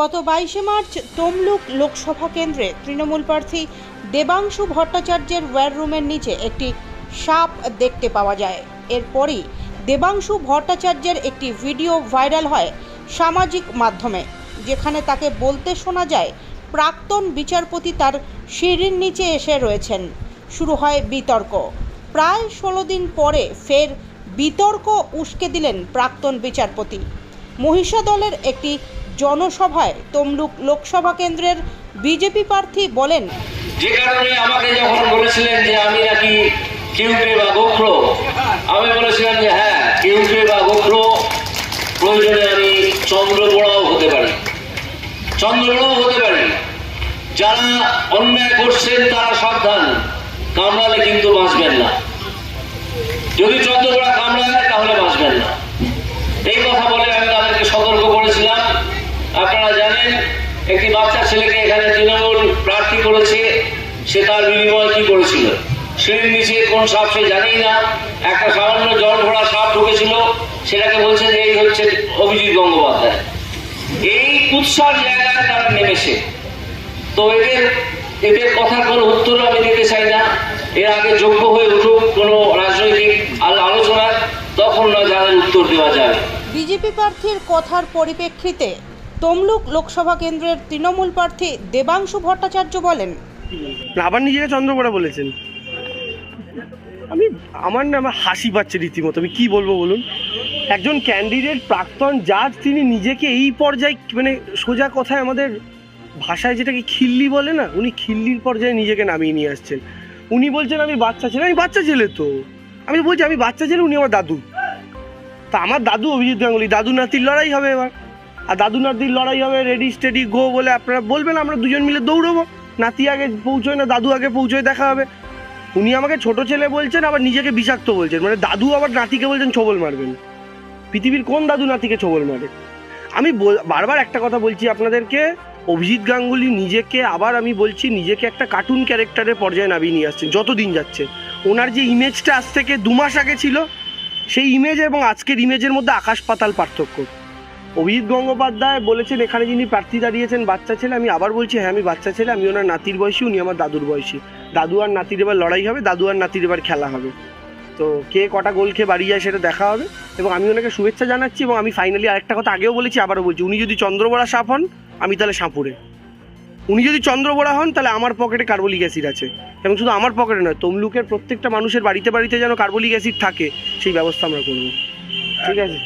গত বাইশে মার্চ তমলুক লোকসভা কেন্দ্রে তৃণমূল প্রার্থী দেবাংশু ভট্টাচার্যের ওয়্যার রুমের নিচে একটি সাপ দেখতে পাওয়া যায়। এরপরই দেবাংশু ভট্টাচার্যের একটি ভিডিও ভাইরাল হয় সামাজিক মাধ্যমে, যেখানে তাকে বলতে শোনা যায়, প্রাক্তন বিচারপতি তার সিঁড়ির নিচে এসে রয়েছেন। শুরু হয় বিতর্ক। প্রায় ষোলো দিন পরে ফের বিতর্ক উস্কে দিলেন প্রাক্তন বিচারপতি। মহিষা দলের একটি জনসভায় তমলুক লোকসভা কেন্দ্রের বিজেপি প্রার্থী বলেন, যে কারণে আমাকে যখন বলেছিলেন যে আমি নাকি কিউকে বা গোখরো, আমি বলেছিলাম যে হ্যাঁ কিউকে বা গোখরো, প্রয়োজনে আমি চন্দ্রবড়াও হতে পারি। চন্দ্রবড়াও হতে পারি। যারা অন্যায় করছেন তারা সাবধান, কামড়ালে কিন্তু বাঁচবেন না। যদি চন্দ্রবড়া কামড়ায় জানেন একটি বাচ্চা ছেলেকে এখানে তৃণমূল প্রার্থী করেছে, সে তার বিনিময়ে কি করেছিল? সিঁড়ির নিচে কোন সাপ সে জানেই না। একটা সামান্য জল ভরা সাপ ঢুকেছিল, সেটাকে বলছে যে এই হচ্ছে অভিজিৎ গঙ্গোপাধ্যায়। এই কুৎসার জায়গায় তারা নেমেছে। তো এদের এদের কথার কোনো উত্তর আমি দিতে চাই না। এর আগে যোগ্য হয়ে উঠুক, কোনো রাজনৈতিক আল- আলোচনায় তখন নয় যাদের উত্তর দেওয়া যাবে। বিজেপি প্রার্থীর কথার পরিপ্রেক্ষিতে তমলুক লোকসভা কেন্দ্রের তৃণমূল প্রার্থী দেবাংশু ভট্টাচার্য বলেন, আবার নিজেকে চন্দ্রকোড়া বলেছেন। আমি, আমার না, আমার হাসি পাচ্ছে রীতিমতো। আমি কি বলব বলুন? একজন ক্যান্ডিডেট প্রাক্তন জাজ তিনি নিজেকে এই পর্যায়ে মানে সোজা কথায় আমাদের ভাষায় যেটাকে খিল্লি বলে না, উনি খিল্লির পর্যায়ে নিজেকে নামিয়ে নিয়ে আসছেন। উনি বলছেন, আমি বাচ্চা ছেলে, আমি বাচ্চা ছেলে তো। আমি বলছি, আমি বাচ্চা ছেলে, উনি আমার দাদু। তা আমার দাদু অভিজিৎ গাঙ্গুলি দাদু নাতির লড়াই হবে এবার। আর দাদু নাতির লড়াই হবে রেডি স্টেডি গো বলে আপনারা বলবেন, আমরা দুজন মিলে দৌড়বো। নাতি আগে পৌঁছয় না, দাদু আগে পৌঁছয়, দেখা হবে। উনি আমাকে ছোট ছেলে বলছেন, আবার নিজেকে বিষাক্ত বলছেন। মানে দাদু আবার নাতিকে বলছেন, ছবল মারবেন। পৃথিবীর কোন দাদু নাতিকে ছবল মারে? আমি বারবার একটা কথা বলছি আপনাদেরকে, অভিজিৎ গাঙ্গুলি নিজেকে, আবার আমি বলছি নিজেকে একটা কার্টুন ক্যারেক্টারের পর্যায়ে নামিয়ে নিয়ে আসছেন যত দিন যাচ্ছে। ওনার যে ইমেজটা আজ থেকে দু মাস আগে ছিল, সেই ইমেজ এবং আজকের ইমেজের মধ্যে আকাশ পাতাল পার্থক্য। অভিজিৎ গঙ্গোপাধ্যায় বলেছেন, এখানে যিনি প্রার্থী দাঁড়িয়েছেন, বাচ্চা ছেলে, আমি আবার বলছি হ্যাঁ আমি বাচ্চা ছেলে, আমি ওনার নাতির বয়সী, উনি আমার দাদুর বয়সী। দাদু আর নাতির এবার লড়াই হবে, দাদু আর নাতির এবার খেলা হবে। তো কে কটা গোল খেয়ে বাড়ি যায় সেটা দেখা হবে এবং আমি ওনাকে শুভেচ্ছা জানাচ্ছি এবং আমি ফাইনালি আরেকটা কথা আগেও বলেছি, আবারও বলছি, উনি যদি চন্দ্রবড়া সাপ হন, আমি তাহলে সাঁপুরে। উনি যদি চন্দ্রবড়া হন, তাহলে আমার পকেটে কার্বলিক অ্যাসিড আছে। এবং শুধু আমার পকেটে নয়, তমলুকের প্রত্যেকটা মানুষের বাড়িতে বাড়িতে যেন কার্বলিক অ্যাসিড থাকে, সেই ব্যবস্থা আমরা করব। ঠিক আছে?